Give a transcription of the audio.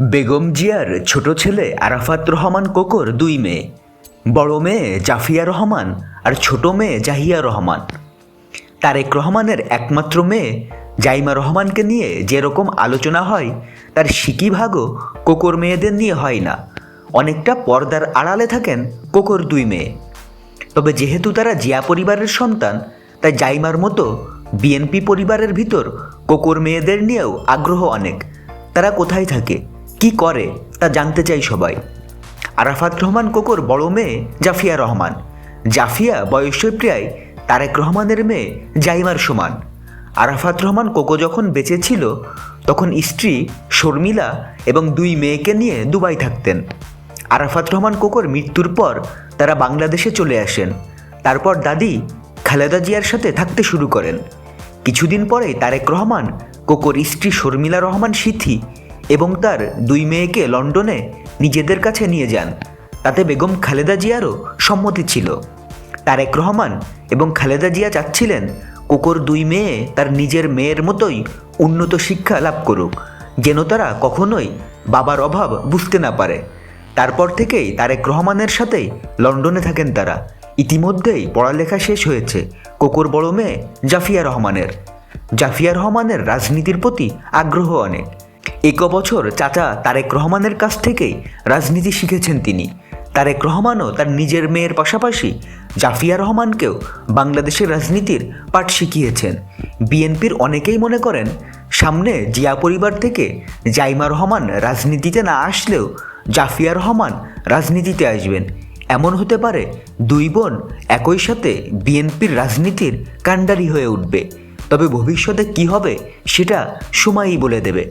বেগম জিয়ার ছোট ছেলে আরাফাত রহমান কোকর দুই মেয়ে। বড় মেয়ে জাফিয়া রহমান আর ছোট মেয়ে জাহিয়া রহমান। তারেক রহমানের একমাত্র মেয়ে জাইমা রহমানকে নিয়ে যেরকম আলোচনা হয়, তার সিকিভাগও কোকর মেয়েদের নিয়ে হয় না। অনেকটা পর্দার আড়ালে থাকেন কোকর দুই মেয়ে। তবে যেহেতু তারা জিয়া পরিবারের সন্তান, তাই জাইমার মতো বিএনপি পরিবারের ভিতর কোকর মেয়েদের নিয়েও আগ্রহ অনেক। তারা কোথায় থাকে? কি করে, তা জানতে চাই সবাই। আরাফাত রহমান কোকর বড় মেয়ে জাফিয়া রহমান। জাফিয়া বয়সের প্রায় তারেক রহমানের মেয়ে জাইমার সমান। আরাফাত রহমান কোকো যখন বেঁচে ছিল, তখন স্ত্রী শর্মিলা এবং দুই মেয়েকে নিয়ে দুবাই থাকতেন। আরাফাত রহমান কোকর মৃত্যুর পর তারা বাংলাদেশে চলে আসেন। তারপর দাদি খালেদা জিয়ার সাথে থাকতে শুরু করেন। কিছুদিন পরেই তারেক রহমান, কোকর স্ত্রী শর্মিলা রহমান সিথি এবং তার দুই মেয়েকে লন্ডনে নিজেদের কাছে নিয়ে যান। তাতে বেগম খালেদা জিয়ারও সম্মতি ছিল। তারেক রহমান এবং খালেদা জিয়া চাচ্ছিলেন কোকর দুই মেয়ে তার নিজের মেয়ের মতোই উন্নত শিক্ষা লাভ করুক, যেন তারা কখনোই বাবার অভাব বুঝতে না পারে। তারপর থেকেই তারেক রহমানের সাথেই লন্ডনে থাকেন তারা। ইতিমধ্যেই পড়ালেখা শেষ হয়েছে কোকর বড় মেয়ে জাফিয়া রহমানের। জাফিয়া রহমানের রাজনীতির প্রতি আগ্রহ অনেক। এক বছর চাচা তারেক রহমানের কাছ থেকেই রাজনীতি শিখেছেন তিনি। তারেক রহমানও তার নিজের মেয়ের পাশাপাশি জাফিয়া রহমানকেও বাংলাদেশের রাজনীতির পাঠ শিখিয়েছেন। বিএনপির অনেকেই মনে করেন, সামনে জিয়া পরিবার থেকে জাইমা রহমান রাজনীতিতে না আসলেও জাফিয়া রহমান রাজনীতিতে আসবেন। এমন হতে পারে দুই বোন একই সাথে বিএনপির রাজনীতির কাণ্ডারি হয়ে উঠবে। তবে ভবিষ্যতে কি হবে সেটা সময়ই বলে দেবে।